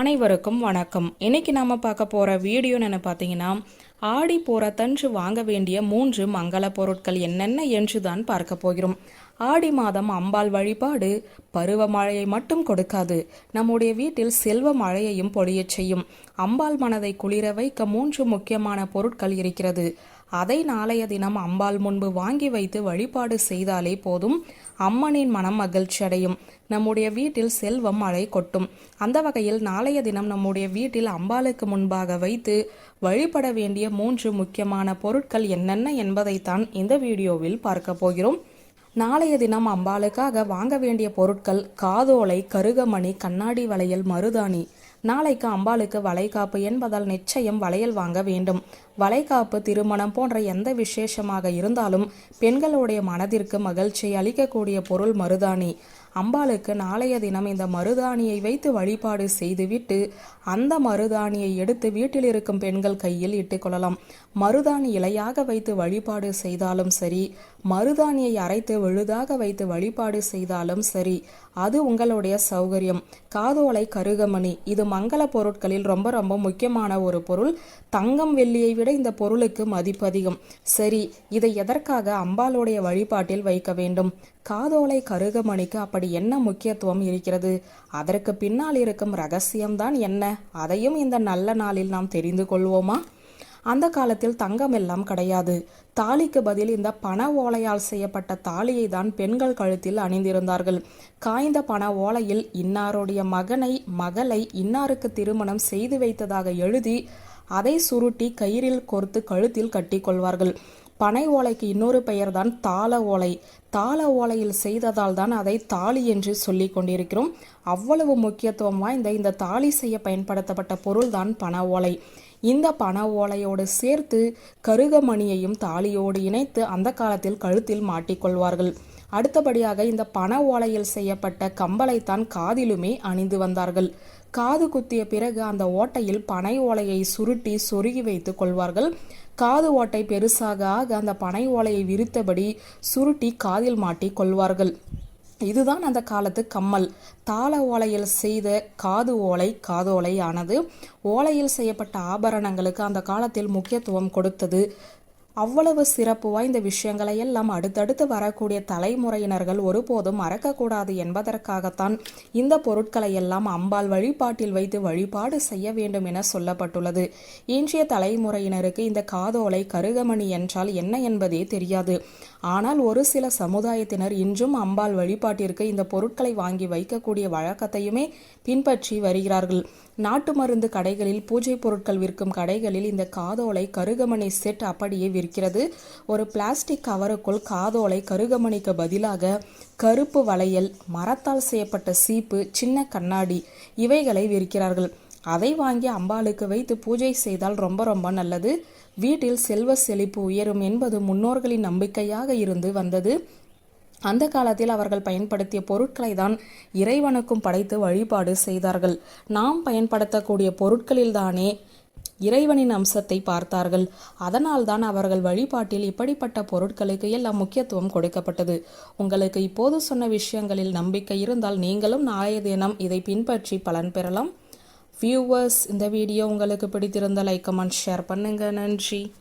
அனைவருக்கும் வணக்கம். இன்னைக்கு நாம பார்க்க போற வீடியோன்னு பார்த்தீங்கன்னா ஆடி தன்று வாங்க வேண்டிய மூன்று மங்கள பொருட்கள் என்னென்ன என்று தான் பார்க்க போகிறோம். ஆடி மாதம் அம்பாள் வழிபாடு பருவ மழையை மட்டும் கொடுக்காது நம்முடைய வீட்டில் செல்வ மழையையும் பொழியச் செய்யும். அம்பாள் மனதை குளிர வைக்க மூன்று முக்கியமான பொருட்கள் இருக்கிறது. அதை நாளைய தினம் அம்பாள் முன்பு வாங்கி வைத்து வழிபாடு செய்தாலே போதும். அம்மனின் மனம் மகிழ்ச்சி அடையும். நம்முடைய வீட்டில் செல்வம் மழை கொட்டும். அந்த வகையில் நாளைய தினம் நம்முடைய வீட்டில் அம்பாளுக்கு முன்பாக வைத்து வழிபட வேண்டிய மூன்று முக்கியமான பொருட்கள் என்னென்ன என்பதைத்தான் இந்த வீடியோவில் பார்க்க போகிறோம். நாளைய தினம் அம்பாளுக்காக வாங்க வேண்டிய பொருட்கள் காதோலை கருகமணி கண்ணாடி வளையல் மருதாணி நாளைக்கு அம்பாளுக்கு வளைகாப்பு என்பதால் நிச்சயம் வளையல் வாங்க வேண்டும். வளைகாப்பு திருமணம் போன்ற எந்த விசேஷமாக இருந்தாலும் பெண்களுடைய மனதிற்கு மகிழ்ச்சி அளிக்கக்கூடிய பொருள் மருதாணி. அம்பாளுக்கு நாளைய தினம் இந்த மருதாணியை வைத்து வழிபாடு செய்துவிட்டு அந்த மருதாணியை எடுத்து வீட்டில் இருக்கும் பெண்கள் கையில் இட்டுக்கொள்ளலாம் மருதாணி இலையாக வைத்து வழிபாடு செய்தாலும் சரி மருதாணியை அரைத்து விழுதாக வைத்து வழிபாடு செய்தாலும் சரி அது உங்களுடைய சௌகரியம். காதோலை கருகமணி இது மங்கள பொருட்களில் ரொம்ப ரொம்ப முக்கியமான ஒரு பொருள். தங்கம் வெள்ளியை விட இந்த பொருளுக்கு மதிப்பு அதிகம் சரி இதை எதற்காக அம்பாளுடைய வழிபாட்டில் வைக்க வேண்டும்? காதோலை கருகமணிக்கு அப்படி என்ன முக்கியத்துவம் இருக்கிறது? அதற்கு பின்னால் இருக்கும் ரகசியம்தான் என்ன? அதையும் இந்த நல்ல நாளில் நாம் தெரிந்து கொள்வோமா? அந்த காலத்தில் தங்கம் எல்லாம் கிடையாது. தாலிக்கு பதில் இந்த பண ஓலையால் செய்யப்பட்ட தாலியை தான் பெண்கள் கழுத்தில் அணிந்திருந்தார்கள். காய்ந்த பண ஓலையில் இன்னாருடைய மகனை மகளை இன்னாருக்கு திருமணம் செய்து வைத்ததாக எழுதி அதை சுருட்டி கயிறில் கோர்த்து கழுத்தில் கட்டிக்கொள்வார்கள் பனை ஓலைக்கு இன்னொரு பெயர்தான் தாள ஓலை. தாள ஓலையில் செய்ததால் தான் அதை தாலி என்று சொல்லி கொண்டிருக்கிறோம். அவ்வளவு முக்கியத்துவம் வாய்ந்த இந்த தாலி செய்ய பயன்படுத்தப்பட்ட பொருள்தான் பண ஓலை. இந்த பண ஓலையோடு சேர்த்து கருகமணியையும் தாலியோடு இணைத்து அந்த காலத்தில் கழுத்தில் மாட்டிக்கொள்வார்கள் அடுத்தபடியாக இந்த பண ஓலையில் செய்யப்பட்ட கம்பளைத்தான் காதிலுமே அணிந்து வந்தார்கள். காது குத்திய பிறகு அந்த ஓட்டையில் பனை ஓலையை சுருட்டி சொருகி வைத்துக் கொள்வார்கள். காது ஓட்டை பெருசாக ஆக அந்த பனை ஓலையை விரித்தபடி சுருட்டி காதில் மாட்டி கொள்வார்கள். இதுதான் அந்த காலத்து கம்மல். தாள ஓலையில் செய்த காது ஓலை காதோலை ஆனது ஓலையில் செய்யப்பட்ட ஆபரணங்களுக்கு அந்த காலத்தில் முக்கியத்துவம் கொடுத்தது. அவ்வளவு சிறப்பு வாய்ந்த விஷயங்களை எல்லாம் அடுத்தடுத்து வரக்கூடிய தலைமுறையினர்கள் ஒருபோதும் மறக்கக்கூடாது என்பதற்காகத்தான் இந்த பொருட்களை எல்லாம் அம்பாள் வழிபாட்டில் வைத்து வழிபாடு செய்ய வேண்டும் என சொல்லப்பட்டுள்ளது. இன்றைய தலைமுறையினருக்கு இந்த காதோலை கருகமணி என்றால் என்ன என்பதே தெரியாது. ஆனால் ஒரு சில சமுதாயத்தினர் இன்றும் அம்பாள் வழிபாட்டிற்கு இந்த பொருட்களை வாங்கி வைக்கக்கூடிய வழக்கத்தையுமே பின்பற்றி வருகிறார்கள். நாட்டு மருந்து கடைகளில் பூஜை பொருட்கள் விற்கும் கடைகளில் இந்த காதோலை கருகமணி செட் அப்படியே இருக்கிறது. ஒரு பிளாஸ்டிக் கவருக்குள் காதோலை கருகமணிக்கு பதிலாக கருப்பு வளையல் மரத்தால் செய்யப்பட்ட சீப்பு சின்ன கண்ணாடி இவைகளை விற்கிறார்கள். அதை வாங்கி அம்பாளுக்கு வைத்து பூஜை செய்தால் ரொம்ப ரொம்ப நல்லது. வீட்டில் செல்வ செழிப்பு உயரும் என்பது முன்னோர்களின் நம்பிக்கையாக இருந்து வந்தது. அந்த காலத்தில் அவர்கள் பயன்படுத்திய பொருட்களை தான் இறைவனுக்கும் படைத்து வழிபாடு செய்தார்கள். நாம் பயன்படுத்தக்கூடிய பொருட்களில்தானே இறைவனின் அம்சத்தை பார்த்தார்கள். அதனால்தான் அவர்கள் வழிபாட்டில் இப்படிப்பட்ட பொருட்களுக்கு எல்லாம் முக்கியத்துவம் கொடுக்கப்பட்டது. உங்களுக்கு இப்போது சொன்ன விஷயங்களில் நம்பிக்கை இருந்தால் நீங்களும் நாளைய தினம் இதை பின்பற்றி பலன் பெறலாம். வியூவர்ஸ் இந்த வீடியோ உங்களுக்கு பிடித்திருந்த லைக் கமெண்ட் ஷேர் பண்ணுங்க. நன்றி.